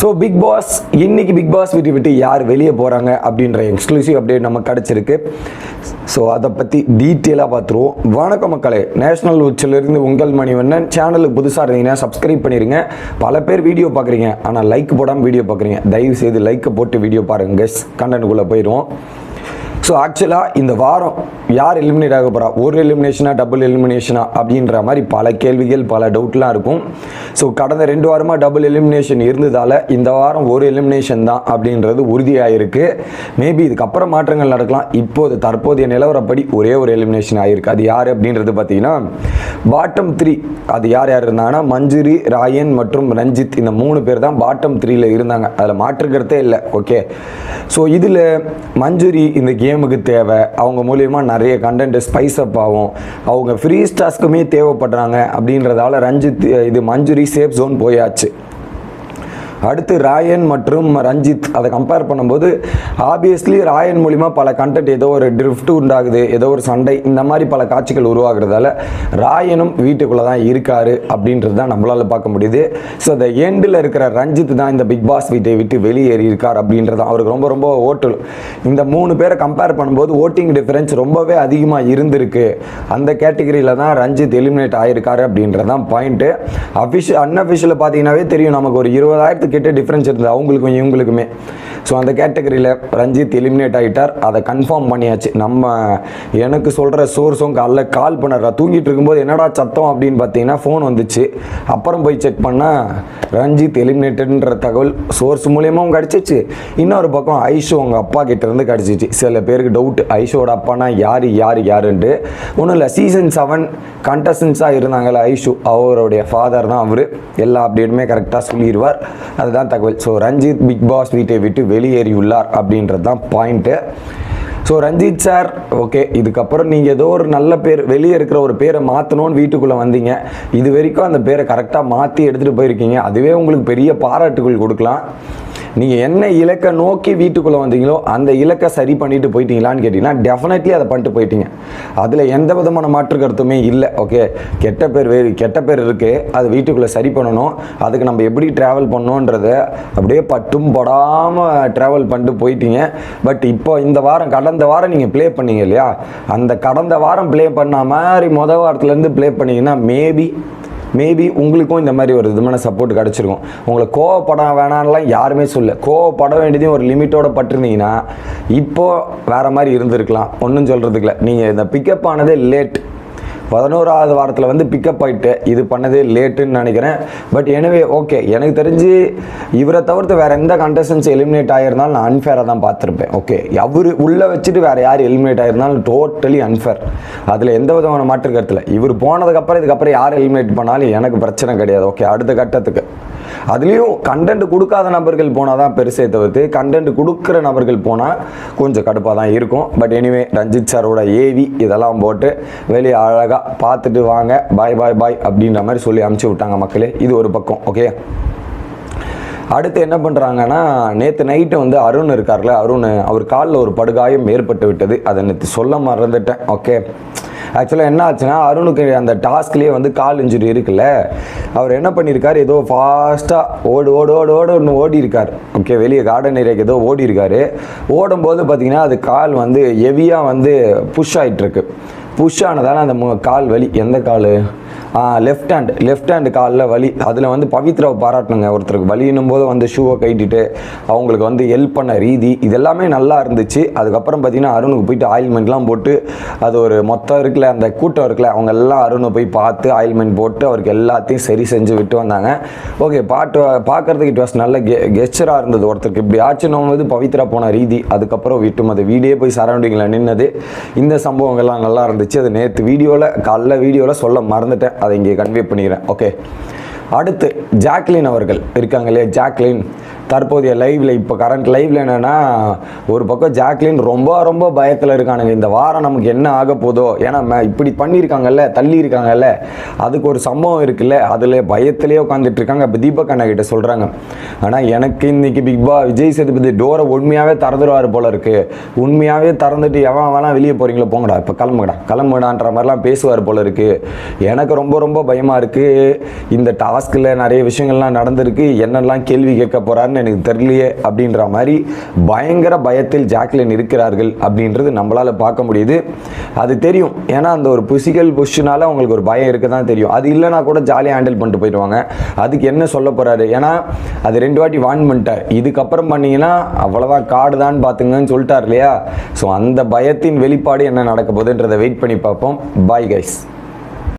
So Bigg Boss இன்னைக்கு Bigg Boss விட்டு விட்டு யார் வெளியே போகிறாங்க அப்படின்ற எக்ஸ்க்ளூசிவ் அப்டேட் நமக்கு கிடச்சிருக்கு. ஸோ அதை பற்றி டீட்டெயிலாக பார்த்துருவோம். வணக்கம் மக்களே. நேஷனல் உச்சிலிருந்து உங்கள் மணிவண்ணன். சேனலுக்கு புதுசாக இருந்தீங்கன்னா சப்ஸ்கிரைப் பண்ணிடுங்க பல பேர் வீடியோ பார்க்குறீங்க. ஆனால் லைக் போடாமல் வீடியோ பார்க்குறீங்க. தயவு செய்து லைக்கை போட்டு வீடியோ பாருங்கள் கண்டனுக்குள்ளே போயிடுவோம் ஸோ ஆக்சுவலாக இந்த வாரம் யார் எலிமினேட் ஆக போகிறா ஒரு எலிமினேஷனா டபுள் எலிமினேஷனா அப்படின்ற மாதிரி பல கேள்விகள் பல டவுட்லாம் இருக்கும். ஸோ கடந்த ரெண்டு வாரமாக டபுள் எலிமினேஷன் இருந்ததால் இந்த வாரம் ஒரு எலிமினேஷன் தான் அப்படின்றது உறுதியாகிருக்கு மேபி இதுக்கப்புறம் மாற்றங்கள் நடக்கலாம். இப்போது தற்போதைய நிலவரப்படி ஒரே ஒரு எலிமினேஷன் ஆகிருக்கு அது யார் அப்படின்றது பார்த்தீங்கன்னா பாட்டம் த்ரீ அது யார் யார் இருந்தாங்கன்னா மஞ்சுரி ராயன் மற்றும் ரஞ்சித் இந்த மூணு பேர் தான் பாட்டம் த்ரீல இருந்தாங்க. அதில் மாற்றுக்கிறதே இல்லை. ஓகே ஸோ இதில் மஞ்சுரி இந்த கேம் கேமுக்கு தேவை. அவங்க மூலியமாக நிறைய கண்டென்ட் ஸ்பைஸ் அப் ஆகும். அவங்க ஃப்ரீ ஸ்டாஸ்க்குமே தேவைப்படுறாங்க அப்படின்றதால ரஞ்சித் இது மஞ்சுரி சேஃப் ஜோன் போயாச்சு. அடுத்து ராயன் மற்றும் ரஞ்சித். அதை கம்பேர் பண்ணும்போது ஆப்வியஸ்லி ராயன் மூலிமா பல கண்டென்ட் ஏதோ ஒரு ட்ரிஃப்ட் உண்டாகுது ஏதோ ஒரு சண்டை இந்த மாதிரி பல காட்சிகள் உருவாகிறதால ராயனும் வீட்டுக்குள்ளே தான் இருக்காரு அப்படின்றது தான் நம்மளால் பார்க்க முடியுது. ஸோ அந்த எண்டில் இருக்கிற ரஞ்சித் தான் இந்த பிக் பாஸ் வீட்டை விட்டு வெளியேறி இருக்கார் அப்படின்றது அவருக்கு ரொம்ப ரொம்ப ஓட்டு இந்த மூணு பேரை கம்பேர் பண்ணும்போது ஓட்டிங் டிஃப்ரென்ஸ் ரொம்பவே அதிகமாக இருந்திருக்கு. அந்த கேட்டகரியில் தான் ரஞ்சித் எலிமினேட் ஆகிருக்காரு அப்படின்றது தான் பாயிண்ட்டு அஃபிஷியல் அன்அஃபிஷியலில் பார்த்தீங்கன்னாவே தெரியும் நமக்கு ஒரு இருபதாயிரத்து கிட்ட டிஃப்ரென்ஸ் இருந்தது. அவங்களுக்கும் இவங்களுக்குமே. ஸோ அந்த கேட்டகரியில் ரஞ்சித் எலிமினேட் ஆகிட்டார் அதை கன்ஃபார்ம் பண்ணியாச்சு. நம்ம எனக்கு சொல்கிற சோர்ஸும் காலைல கால் பண்ணுறா தூங்கிட்டு இருக்கும்போது என்னடா சத்தம் அப்படின்னு பார்த்தீங்கன்னா ஃபோன் வந்துச்சு. அப்புறம் போய் செக் பண்ணால் ரஞ்சித் எலிமினேட்டட்ன்ற தகவல் சோர்ஸ் மூலியமாகவும் கிடச்சிச்சு இன்னொரு பக்கம் ஐஷோ அவங்க அப்பா கிட்டேருந்து கிடச்சிச்சு. சில பேருக்கு டவுட் ஐஷோட அப்பானா யார் யார் யாருன்ட்டு. ஒன்றும் இல்லை. சீசன் செவன் கண்டஸ்டன்ஸாக இருந்தாங்கல்ல ஐஷு. அவருடைய ஃபாதர் தான் அவர். எல்லா அப்டேட்டுமே கரெக்டாக சொல்லிடுவார் அதுதான் தகவல். ஸோ ரஞ்சித் பிக் பாஸ் வீட்டை விட்டு வெளியேறியுள்ளார் அப்படின்றது தான் point so Ranjith sir okay இதுக்கப்புறம் நீங்கள் ஏதோ ஒரு நல்ல பேர் வெளியே இருக்கிற ஒரு பேரை மாற்றணும்னு வீட்டுக்குள்ளே வந்தீங்க. இது வரைக்கும் அந்த பேரை கரெக்டாக மாற்றி எடுத்துகிட்டு போயிருக்கீங்க. அதுவே உங்களுக்கு பெரிய பாராட்டுகள் கொடுக்கலாம். நீங்கள் என்ன இலக்கை நோக்கி வீட்டுக்குள்ளே வந்தீங்களோ அந்த இலக்கை சரி பண்ணிட்டு போயிட்டீங்களான்னு கேட்டிங்கன்னா டெஃபினெட்லி அதை பண்ணிட்டு போயிட்டீங்க. அதில் எந்த விதமான மாற்று கருத்துமே இல்லை ஓகே கெட்ட பேர் வேறு கெட்ட பேர் இருக்குது அது வீட்டுக்குள்ளே சரி பண்ணணும். அதுக்கு நம்ம எப்படி ட்ராவல் பண்ணணுன்றத அப்படியே பட்டும் படாமல் ட்ராவல் பண்ணிட்டு போயிட்டீங்க. பட் இப்போ இந்த வாரம் கடந்த வாரம் நீங்கள் ப்ளே பண்ணீங்க இல்லையா? அந்த கடந்த வாரம் ப்ளே பண்ண மாதிரி மொதல் வாரத்துலேருந்து ப்ளே பண்ணிங்கன்னா மேபி மேபி உங்களுக்கும் இந்த மாதிரி ஒரு விதமான சப்போர்ட் கிடச்சிருக்கும். உங்களை கோவப்பட வேணாம்லாம் யாருமே சொல்ல கோவப்பட வேண்டியதையும் ஒரு லிமிட்டோட பட்டிருந்தீங்கன்னா இப்போது வேற மாதிரி இருந்திருக்கலாம். ஒன்றும் சொல்கிறதுக்கு இல்லை. நீங்கள் இந்த பிக்கப் ஆனதே லேட் பதினோராவது வாரத்தில் வந்து பிக்கப் ஆகிட்டு இது பண்ணதே லேட்டுன்னு நினைக்கிறேன். பட் எனவே ஓகே எனக்கு தெரிஞ்சு இவரை தவிர்த்து வேறு எந்த கண்டஸ்டன்ஸ் எலிமினேட் ஆகியிருந்தாலும் நான் அன்ஃபேராக தான் பார்த்துருப்பேன். ஓகே அவர் உள்ளே வச்சுட்டு வேறு யார் எலிமினேட் ஆகிருந்தாலும் டோட்டலி அன்ஃபேர் அதில் எந்த விதமான மாற்று கருத்தில் இவர் போனதுக்கப்புறம் இதுக்கப்புறம் யார் எலிமினேட் பண்ணாலும் எனக்கு பிரச்சனை கிடையாது. ஓகே அடுத்த கட்டத்துக்கு. அதுலேயும் கண்டென்ட் கொடுக்காத நபர்கள் போனால் தான் பெருசே தவிர்த்து கண்டென்ட் கொடுக்குற நபர்கள் போனால் கொஞ்சம் கடுப்பாக தான் இருக்கும். பட் எனிவே ரஞ்சித் சாரோட ஏவி இதெல்லாம் போட்டு வெளியே அழகாக பார்த்துட்டு வாங்க பாய் பாய் பாய் அப்படின்ற மாதிரி சொல்லி அமுச்சு விட்டாங்க மக்களே. இது ஒரு பக்கம் ஓகே அடுத்து என்ன பண்ணுறாங்கன்னா நேற்று நைட்டு வந்து அருண் இருக்கார்ல அருண் அவர் காலில் ஒரு படுகாயம் ஏற்பட்டு விட்டது. அதை நேற்று சொல்ல மறந்துட்டேன் ஓகே ஆக்சுவலாக என்ன ஆச்சுன்னா அருணுக்கு அந்த டாஸ்க்லேயே வந்து கால் இன்ஜுரி இருக்குல்ல அவர் என்ன பண்ணியிருக்கார் ஏதோ ஃபாஸ்ட்டாக ஓடு ஓடு ஓடு ஓடு ஒன்று ஓடி இருக்கார் ஓகே வெளியே கார்டன் ஏரியாவுக்கு ஏதோ ஓடி இருக்காரு ஓடும்போது பார்த்தீங்கன்னா அது கால் வந்து ஹெவியாக வந்து புஷ் ஆகிட்டுருக்கு புஷ் ஆனதால் அந்த கால் வலி. எந்த கால்? லெஃப்ட் ஹேண்ட் லெஃப்ட் ஹேண்டு காலில் வலி. அதில் வந்து பவித்ராவை பாராட்டணுங்க ஒருத்தருக்கு. வலின்னும் போது வந்து ஷூவை கட்டிட்டு அவங்களுக்கு வந்து ஹெல்ப் பண்ண ரீதி. இதெல்லாமே நல்லா இருந்துச்சு. அதுக்கப்புறம் பார்த்தீங்கன்னா அருணுக்கு போயிட்டு ஆயில்மெண்ட்லாம் போட்டு அது ஒரு மொத்தம் இருக்கல அந்த கூட்டம் இருக்கல அவங்க எல்லாம் அருணை போய் பார்த்து ஆயில்மெண்ட் போட்டு அவருக்கு எல்லாத்தையும் சரி செஞ்சு விட்டு வந்தாங்க. ஓகே பாட்டு பார்க்கறதுக்கு இட் வாஸ் நல்ல கெ கெஸ்டராக இருந்தது ஒருத்தருக்கு. இப்படி ஆச்சுன்னு போது பவித்ரா போன ரீதி. அதுக்கப்புறம் விட்டும் அது வீடியோ போய் சரௌண்டிங்கில் நின்னது. இந்த சம்பவங்கள்லாம் நல்லா இருந்துச்சு. அது நேற்று வீடியோவில் காலைல வீடியோவில் சொல்ல மறந்துட்டேன். அதை இங்கே கன்வே பண்ணிக்கிறேன். ஓகே அடுத்து ஜாக்லின் அவர்கள் இருக்காங்க இல்லையா? ஜாக்லின் தற்போதைய லைவ்ல இப்போ கரண்ட் லைவ்ல என்னன்னா ஒரு பக்கம் ஜாக்லின் ரொம்ப ரொம்ப பயத்தில் இருக்கானுங்க. இந்த வாரம் நமக்கு என்ன ஆக போதோ ஏன்னா ம- இப்படி பண்ணியிருக்காங்கல்ல தள்ளி இருக்காங்கல்ல அதுக்கு ஒரு சம்பவம் இருக்குல்ல அதில் பயத்திலே உட்காந்துட்டு இருக்காங்க. இப்போ தீபக் அண்ணா கிட்ட சொல்கிறாங்க ஆனால் எனக்கு இன்னைக்கு பிக் பா விஜய் சேதுபதி டோரை உண்மையாகவே திறந்துருவார் போல இருக்கு. உண்மையாகவே திறந்துட்டு எவன் வேணா வெளியே போறீங்களோ போங்கடா இப்போ கிளம்புங்கடா. கிளம்புடான்ற மாதிரிலாம் பேசுவார் போல இருக்கு. எனக்கு ரொம்ப ரொம்ப பயமாக இருக்கு. இந்த டாஸ்கில் நிறைய விஷயங்கள்லாம் நடந்திருக்கு. என்னெல்லாம் கேள்வி கேட்க போகிறாருன்னு எனக்கு தெரியலையே அப்படின்ற மாதிரி பயங்கர பயத்தில் ஜாக்லின் இருக்கிறார்கள் அப்படின்றது நம்மளால் பார்க்க முடியுது. அது தெரியும். ஏன்னா அந்த ஒரு பிசிக்கல் பொஷினால் அவங்களுக்கு ஒரு பயம் இருக்க தான் தெரியும். அது இல்லைனா கூட ஜாலியாக ஹேண்டில் பண்ணிட்டு போயிடுவாங்க. அதுக்கு என்ன சொல்ல போகிறாரு ஏன்னா அது ரெண்டு வாட்டி வான் பண்ணிட்டார். இதுக்கப்புறம் பண்ணீங்கன்னா அவ்வளோதான் காடு தான் பார்த்துங்கன்னு சொல்லிட்டார் இல்லையா? ஸோ அந்த பயத்தின் வெளிப்பாடு என்ன நடக்க போகுதுன்றதை வெயிட் பண்ணி பார்ப்போம். Bye guys